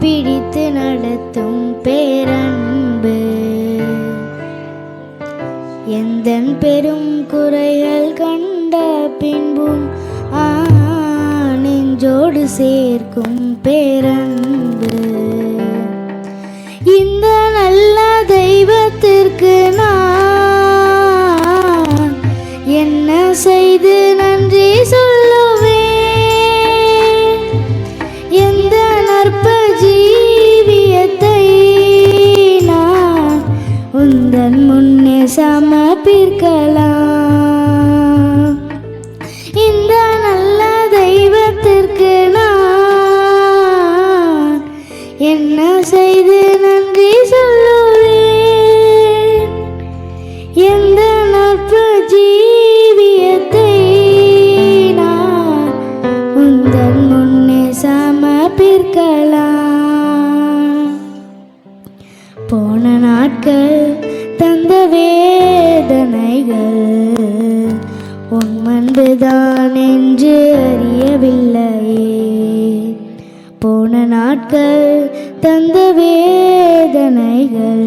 பிடித்து நடத்தும் பேரன்பு. எந்த பெரும் குறைகள் கண்ட பின்பும் ஆ நெஞ்சோடு சேர்க்கும் பேரன்பு. முன்னே சமர்ப்பிக்கலாம். இந்த நல்ல தெய்வத்திற்கு நான் என்ன செய்து நன்றி சொல்லுவேன்? எந்த நட்பு ஜீவியத்தை நான் உந்தன் முன்னே சமர்ப்பிக்கலாம். போன நாட்கள் தந்த வேதனைகள் உன் அன்புதான் என்று அறியவில்லையே. போன நாட்கள் தந்த வேதனைகள்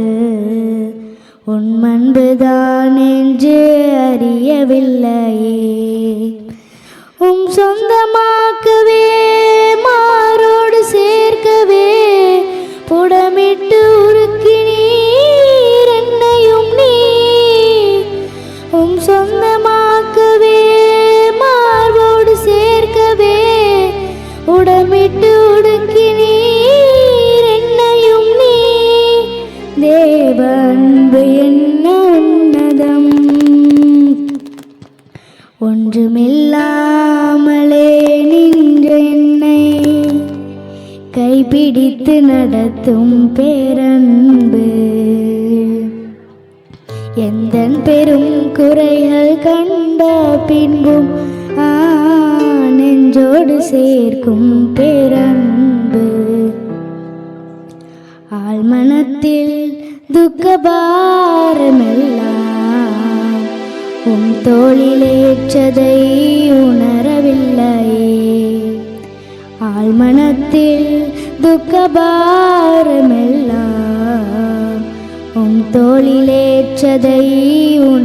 உன் அன்புதான் என்று அன்பு என்ன உன்னதம்? ஒன்றுமில்லாமலே நின்ற என்னை கைப்பிடித்து நடத்தும் பேரன்பு. எந்த பெரும் குறைகள் கண்ட பின்பும் நெஞ்சோடு சேர்க்கும் பேரன்பு. ஆழ்மனத்தில் துக்கபாரமெல்லாம் உம் தோளிலேற்றதை உணரவில்லையே ஆழ்மனத்தில் துக்கபாரமெல்லாம் உம் தோளிலேற்றதை உணரவில்லையே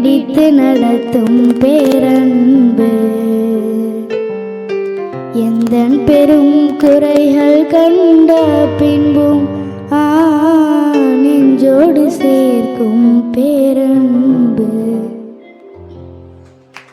பிடித்து நடத்தும் பேரன்பு. எந்த பெரும் குறைகள் கண்ட பின்பும் ஆ நெஞ்சோடு சேர்க்கும் பேரன்பு